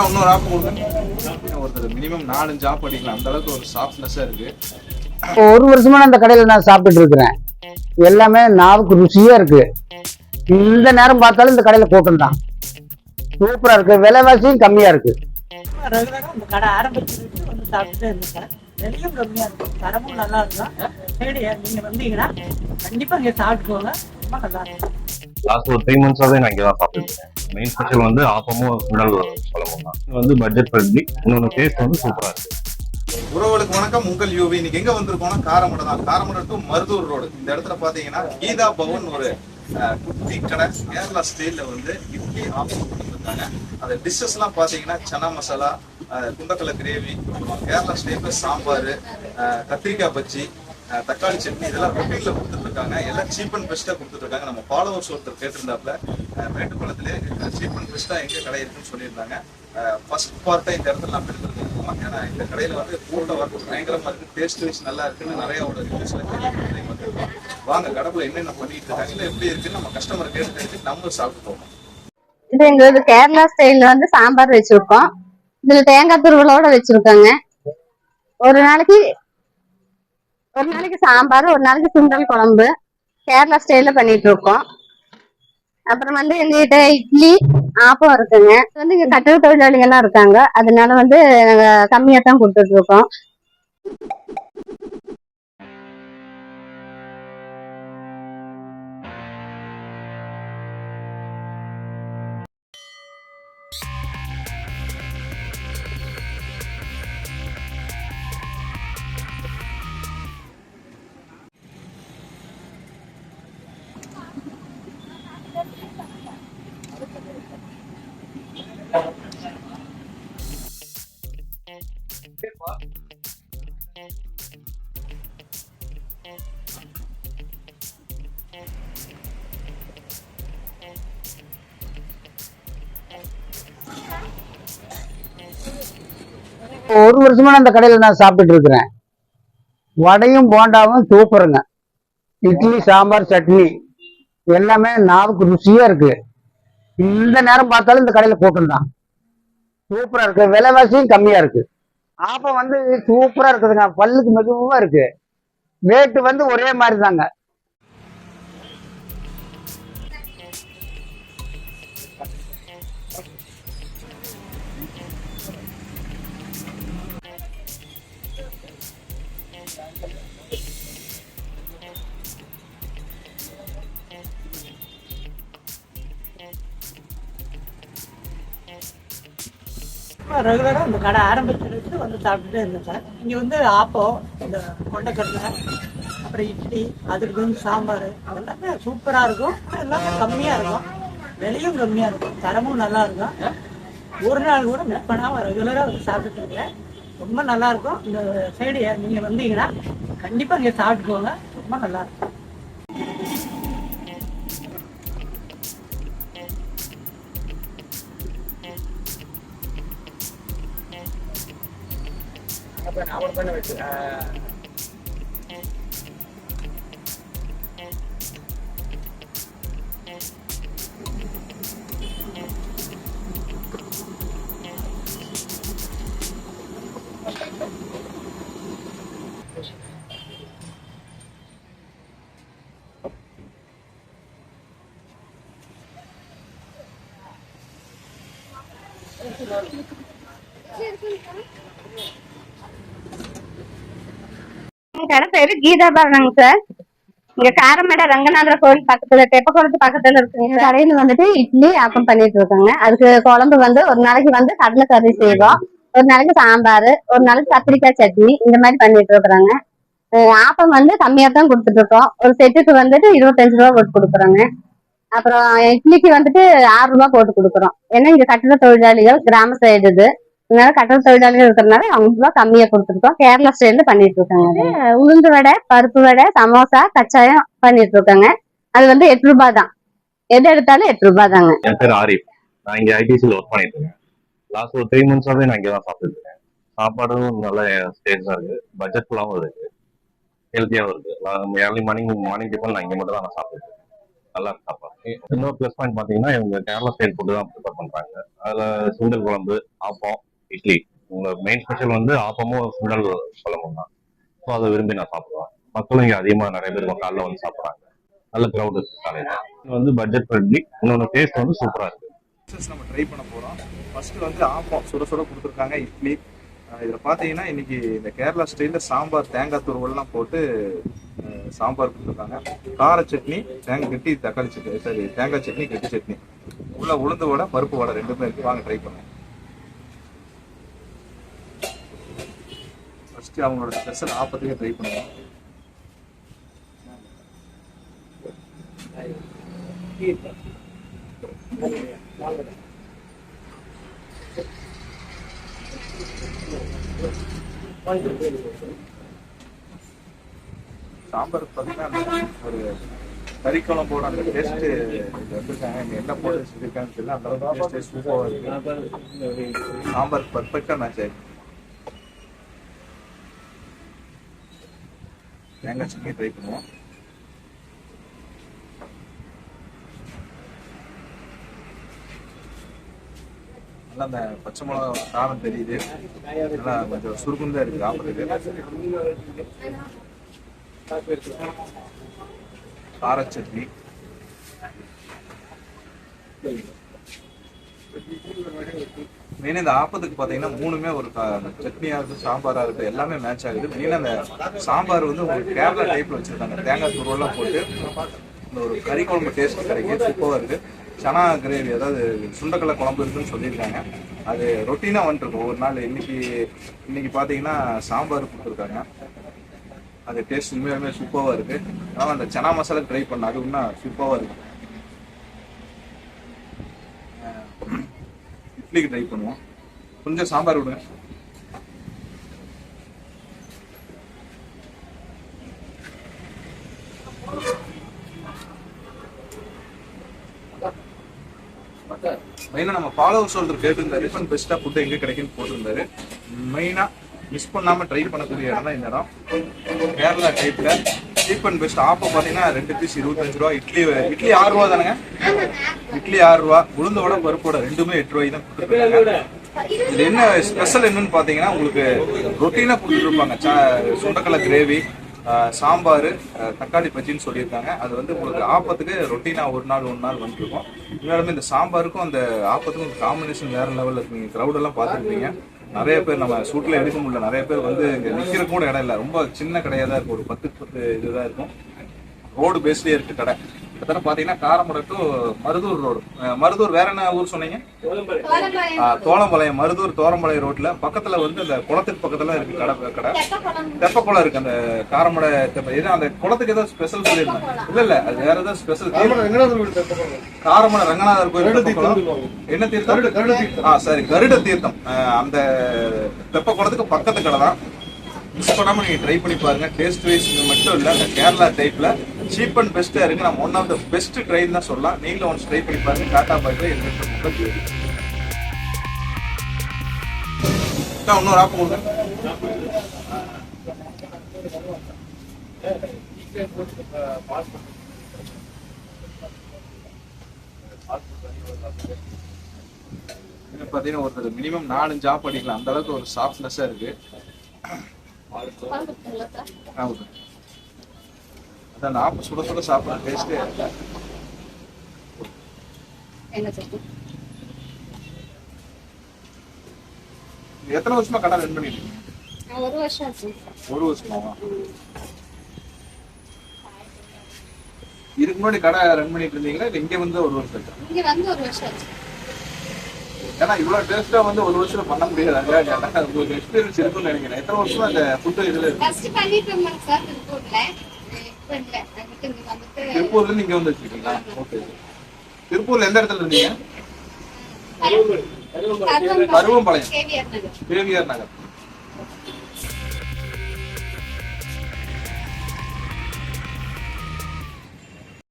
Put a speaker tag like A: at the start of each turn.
A: இன்னொரு ஆப் கொடுங்க. ஒருத்தர் மினிமம் நாலஞ்சு ஆப் அடிக்கலாம். அந்த அளவுக்கு ஒரு சாஃப்ட்னஸா இருக்கு.
B: ஒரு வருஷமா நான் அந்த கடையில நான் சாப்பிட்டுட்டு இருக்கிறேன். எல்லாமே நாவுக்கு ருசியா இருக்கு. இந்த நேரம் பார்த்தாலும் இந்த கடையில கூட்டம் தான். சூப்பரா இருக்கு. விலைவாசியும் கம்மியா இருக்கு.
C: கடை ஆரம்பிச்சிருக்கு வந்து சாப்பிட்டுட்டே இருந்தேன் விலையும் கம்மியாக இருக்கும் தரமும் நல்லா இருக்கும். சரி நீங்கள் வந்தீங்கன்னா கண்டிப்பாக இங்கே சாப்பிட்டு போங்க ரொம்ப நல்லா இருக்கும்.
D: லாஸ்ட் ஒரு த்ரீ மந்த்ஸாவே நான் இங்கே தான் சாப்பிட்டுருக்கேன் மெயின் ஸ்பெஷல் வந்து ஆப்பமும் உடல் குழம்பும் தான். இது வந்து பட்ஜெட் ஃப்ரெண்ட்லி இன்னொன்று டேஸ்ட் வந்து சூப்பராக இருக்கு.
A: உறவுகளுக்கு வணக்கம். உங்கள் யூவி இன்னைக்கு எங்க வந்திருக்கோம்னா காரமடை தான். காரமடை டு மருதூர் ரோடு இந்த இடத்துல பாத்தீங்கன்னா கீதா பவன் ஒரு குட்டி கடை. கேரளா ஸ்டைல்ல வந்து இட்லி ஆஃபர் பண்ணிருக்காங்க அந்த டிஷ்ஷஸ் எல்லாம் பாத்தீங்கன்னா சனா மசாலா அஹ், கிரேவி கேரளா ஸ்டைல்ல சாம்பார் கத்திரிக்காய் பச்சி தக்காளி சட்னி இதெல்லாம் ரொட்டீன்ல கொடுத்துட்ருக்காங்க. எல்லாம் சீப் அண்ட் பெஸ்ட்டாக கொடுத்துட்ருக்காங்க. நம்ம ஃபாலோவர்ஸ் ஒருத்தர் கேட்டிருந்தாப்புல அஹ், சீப் அண்ட் பெஸ்ட்டாக எங்க கடை இருக்குன்னு சொல்லியிருந்தாங்க. ஃபர்ஸ்ட் பார்ட்டாக இந்த இடத்துல நம்ம எடுத்துருக்கோம் ஏன்னா இந்த கடையில வந்து கூட்டம் வரது பயங்கரமா இருக்கு. டேஸ்ட் வைஸ் நல்லா இருக்குன்னு நிறைய ஒரு ரிவ்யூஸ்ல வாங்க கடவுள் என்னென்ன பண்ணிட்டு இருக்காங்க? எப்படி இருக்குன்னு நம்ம கஸ்டமர் கேட்டு தெரிஞ்சு நம்ம சாப்பிட்டு போவோம்
E: இது எங்களுக்கு கேரளா ஸ்டைல்ல வந்து சாம்பார் வச்சிருக்கோம். இதுல தேங்காய் துருவலோட வச்சிருக்காங்க. ஒரு நாளைக்கு ஒரு நாளைக்கு சாம்பார் ஒரு நாளைக்கு சுண்டல் குழம்பு. கேரளா ஸ்டைல பண்ணிட்டு இருக்கோம் அப்புறம் வந்து எங்ககிட்ட இட்லி ஆப்பம் இருக்குங்க. வந்து இங்க கட்டட தொழிலாளிகள் எல்லாம் இருக்காங்க. அதனால வந்து நாங்க கம்மியா தான் கொடுத்துட்டு இருக்கோம்
B: ஒரு வருஷமா நான் அந்த கடையில நான் சாப்பிட்டுட்டு இருக்கிறேன். வடையும் போண்டாவும் சூப்பருங்க. இட்லி சாம்பார் சட்னி எல்லாமே நாவுக்கு ருசியா இருக்கு. இந்த நேரம் பார்த்தாலும் இந்த கடையில கூட்டம் தான். சூப்பரா இருக்கு. விலைவாசியும் கம்மியா இருக்கு. ஆப்பம் வந்து சூப்பரா இருக்குதுங்க. பல்லுக்கு மெதுவா இருக்கு. ரேட்டு வந்து ஒரே மாதிரி தாங்க
C: ரெகுலராக இந்த கடை ஆரம்பிச்சிருக்கு வந்து சாப்பிட்டுட்டே இருந்தேன் சார். இங்கே வந்து ஆப்பம் இந்த கொண்டைக்கடலை அப்புறம் இட்லி அதுக்கு வந்து சாம்பார் எல்லாமே சூப்பராக இருக்கும். எல்லாமே கம்மியாக இருக்கும். விலையும் கம்மியாக இருக்கும். தரமும் நல்லா இருக்கும். ஒரு நாள் கூட மிஸ் பண்ணாமல் ரெகுலராக வந்து சாப்பிட்டுட்டு இருக்கேன் ரொம்ப நல்லா இருக்கும். இந்த சைடு நீங்கள் வந்தீங்கன்னா கண்டிப்பாக இங்கே சாப்பிட்டு போங்க ரொம்ப நல்லா இருக்கும்
E: எங்க கடை பேரு கீதா பவனங்க சார். இங்க காரமேட ரங்கநாதர கோயில் பக்கத்துல தெப்பக்குளத்து பக்கத்துல இருக்குங்க கடையில வந்துட்டு இட்லி ஆப்பம் பண்ணிட்டு இருக்காங்க. அதுக்கு குழம்பு வந்து ஒரு நாளைக்கு வந்து கடலை கறி செய்வோம். ஒரு நாளைக்கு சாம்பார் ஒரு நாளைக்கு கத்திரிக்காய் சட்னி இந்த மாதிரி பண்ணிட்டு இருக்கிறாங்க. ஆப்பம் வந்து கம்மியா தான் கொடுத்துட்டு இருக்கோம். ஒரு செட்டுக்கு வந்துட்டு இருபத்தஞ்சு ரூபா போட்டு கொடுக்குறோங்க. அப்புறம் இட்லிக்கு வந்துட்டு ஆறு ரூபா போட்டு கொடுக்குறோம். ஏன்னா இங்க கட்டிட தொழிலாளிகள் கிராம சைடு இது. அதனால கட்டட தொழிலாளிகள் இருக்கிறதுனால அவங்க ரூபாய் கம்மியா கொடுத்துருக்கோம். கேரளா ஸ்டைல்ல பண்ணிட்டு இருக்காங்க. உளுந்து வடை பருப்பு வடை சமோசா கச்சாயம் பண்ணிட்டு இருக்காங்க. அது வந்து எட்டு ரூபாய் தான். எது எடுத்தாலும் எட்டு ரூபாய் தாங்க.
D: என் பேர் ஆரிஃப். நான் இங்கே ஐடிசியில் ஒர்க் பண்ணிட்டு இருக்கேன். லாஸ்ட் ஒரு த்ரீ மந்த்ஸாவே நான் இங்கே தான் சாப்பிட்டுட்டு இருக்கேன். சாப்பாடும் நல்ல டேஸ்டாக இருக்கு. பட்ஜெட் ஃபுல்லாகவும் இருக்கு. ஹெல்த்தியாகவும் இருக்கு. ஏர்லி மார்னிங் மார்னிங் டிஃபன் நான் இங்கே மட்டும் தான் நான் சாப்பிட்டுருக்கேன் நல்லா இருக்கு சாப்பாடு. இன்னொரு ப்ளஸ் பாயிண்ட் பாத்தீங்கன்னா இவங்க கேரளா ஸ்டைல் ஃபுட்டு தான் ப்ரிப்பேர் பண்றாங்க. அதுல சுண்டல் குழம்பு ஆப்பம் இட்லி உங்க மெயின் ஸ்பெஷல் வந்து ஆப்பமும் சுண்டல் குழம்பும் தான். ஸோ அதை விரும்பி நான் சாப்பிடுவேன். மக்களும் இங்கே அதிகமாக நிறைய பேர் காலைல வந்து சாப்பிட்றாங்க. நல்ல க்ரௌட் இருக்கு காலையில். வந்து பட்ஜெட் ஃப்ரெண்ட்லி இன்னொன்று டேஸ்ட் வந்து சூப்பராக இருக்கு.
A: நம்ம ட்ரை பண்ண போறோம். ஃபர்ஸ்ட் வந்து ஆப்பம். சுட சுட கொடுத்துருக்காங்க இட்லி. இதில் பார்த்தீங்கன்னா இன்னைக்கு இந்த கேரளா ஸ்டைலில் சாம்பார் தேங்காய் துருவெல்லாம் போட்டு சாம்பார் கொடுத்துருக்காங்க. கார சட்னி தேங்காய் கெட்டி தக்காளி சட்னி சரி தேங்காய் சட்னி கெட்டி சட்னி. உள்ள உளுந்து வடை பருப்பு வடை ரெண்டுமே இருக்கு. வாங்க ட்ரை பண்ணுங்க ஃபர்ஸ்ட் அவங்களோட ஸ்பெஷல் ஆப்பத்துக்கே ட்ரை பண்ணுவோம். சாம்பார் பார்த்தீங்கன்னா ஒரு கறி போட அந்த டேஸ்ட் வந்திருக்காங்க என்ன போட்டு செஞ்சிருக்காங்கன்னு தெரியல. அந்த அளவுக்கு டேஸ்ட் சூப்பராக இருக்கு. சாம்பார் பர்ஃபெக்டா மேட்ச் ஆயிருக்கு தேங்காய் சட்னி ட்ரை பண்ணுவோம். நல்லா அந்த பச்சை மிளகா காரம் தெரியுது. நல்லா கொஞ்சம் சுருக்கம் தான் இருக்கு சாப்பிட்றதுக்கு. கார சட்னி. மெயினாக இந்த ஆப்பத்துக்கு பார்த்தீங்கன்னா மூணுமே ஒரு சட்னியாக இருக்கும் சாம்பாராக இருக்கும் எல்லாமே மேட்ச் ஆகுது. மெயினாக அந்த சாம்பார் வந்து உங்களுக்கு கேரளா டைப்பில் வச்சுருக்காங்க. தேங்காய் துருவெல்லாம் போட்டு இந்த ஒரு கறி குழம்பு டேஸ்ட் கிடைக்கும். சூப்பராக இருக்குது சனா கிரேவி அதாவது சுண்டக்கடலை குழம்பு இருக்குன்னு சொல்லியிருக்காங்க. அது ரொட்டீனாக வந்துருக்கும். ஒரு நாள் இன்னைக்கு இன்னைக்கு பார்த்தீங்கன்னா சாம்பார் கொடுத்துருக்காங்க. அது டேஸ்ட் உண்மையாலுமே சூப்பராக இருக்குது ஆனால் அந்த சனா மசாலா ட்ரை பண்ண அது இன்னும் சூப்பராக இருக்குது இட்லிக்கு ட்ரை பண்ணுவோம். கொஞ்சம் சாம்பார் விடுங்க. மெயினாக நம்ம ஃபாலோவர்ஸ் ஒருத்தர் கேட்டிருந்தாரு. ரிஃபண்ட் பெஸ்ட்டாக ஃபுட்டு எங்கே கிடைக்குன்னு போட்டிருந்தாரு. மெயினாக மிஸ் பண்ணாமல் ட்ரை பண்ணக்கூடிய இடம் தான் இந்த இடம். கேரளா டைப்பில் சீப் அண்ட் பெஸ்ட் ஆப்போ பார்த்தீங்கன்னா ரெண்டு பீஸ் இருபத்தஞ்சு ரூபா. இட்லி இட்லி ஆறு ரூபா தானேங்க. இட்லி ஆறு ரூபா. உளுந்தோட பருப்போட ரெண்டுமே எட்டு ரூபாய் தான் கொடுத்துருக்காங்க. இது என்ன ஸ்பெஷல் என்னன்னு பார்த்தீங்கன்னா உங்களுக்கு ரொட்டீனாக கொடுத்துட்டு இருப்பாங்க சா- சுண்டக்கடலை கிரேவி சாம்பார் தக்காளி பஜ்ஜின்னு சொல்லியிருக்காங்க. அது வந்து உங்களுக்கு ஆப்பத்துக்கு ரொட்டீனாக ஒரு நாள் ஒரு நாள் வந்துருக்கும். உண்மையாலுமே இந்த சாம்பாருக்கும் அந்த ஆப்பத்துக்கும் காம்பினேஷன் வேற லெவலில் இருக்குங்க. க்ரௌடெல்லாம் பார்த்துருப்பீங்க. நிறைய பேர் நம்ம ஷூட்ல எடுக்க முடியல. நிறைய பேர் வந்து இங்க நிக்கிற கூட இடம் இல்லை. ரொம்ப சின்ன கடையா தான் இருக்கும். ஒரு பத்துக்கு பத்து இதுதான் இருக்கும். ரோடு பேஸ்லயே இருக்கு கடை. கிட்டத்தட்ட பார்த்தீங்கன்னா காரமடை டு மருதூர் ரோடு மருதூர் வேற என்ன ஊர் சொன்னீங்க? தோளம்பாளையம். மருதூர் தோரம்பாளையம் ரோட்ல பக்கத்துல வந்து அந்த குளத்துக்கு பக்கத்துல இருக்கு கடை கடை. தெப்பக்குளம். இருக்கு அந்த காரமடை தெப்ப இது அந்த குளத்துக்கு ஏதோ ஸ்பெஷல் சொல்லியிருந்தாங்க. இல்ல இல்ல அது வேற ஏதோ ஸ்பெஷல் காரமடை ரங்கநாதர் கோயில். என்ன தீர்த்தம்? ஆ சரி கருட தீர்த்தம். அந்த தெப்பக்குளத்துக்கு பக்கத்து கடை தான். மிஸ் பண்ணாம நீங்க ட்ரை பண்ணி பாருங்க. டேஸ்ட் வைஸ் மட்டும் இல்ல அந்த கேரளா டைப்ல சீப் அண்ட் பெஸ்டா இருக்கு. நம்ம one of the best train தான் சொல்லலாம். நீங்களும் ஒன்ஸ் ட்ரை பண்ணி பாருங்க. டாடா பாய் பாய் எங்களுக்கு ஏழு. அக்கா, இன்னொரு ஆப்பு கொடுங்க இது பாத்தீங்கன்னா ஒருத்தர் மினிமம் நாலு ஜாப் அடிக்கலாம். அந்த அளவுக்கு ஒரு சாஃப்ட்னஸா இருக்கு. ஆமாம் அதான் அந்த ஆப்பு சுட சுட சாப்பிட்ற டேஸ்ட்டே எத்தனை வருஷமா கடை ரன் பண்ணிட்டு இருக்கீங்க
E: ஒரு வருஷம்
A: ஒரு வருஷமாவா இதுக்கு முன்னாடி கடை ரன் பண்ணிட்டு இருந்தீங்களா? இங்க வந்து ஒரு வருஷம்?
E: இங்க வந்து ஒரு வருஷம்
A: ஏன்னா இவ்வளவு டேஸ்டா வந்து ஒரு வருஷத்துல பண்ண முடியாது. உங்களுக்கு எக்ஸ்பீரியன்ஸ் இருக்கும்னு நினைக்கிறேன். எத்தனை வருஷமா இந்த ஃபுட்டு இதுல
E: திருப்பூர்ல இங்க
A: வந்து வச்சிருக்கீங்களா? ஓகே திருப்பூர்ல எந்த இடத்துல இருந்தீங்க?
E: கருவம்பாளையம். கேவிஆர்
A: நகர்.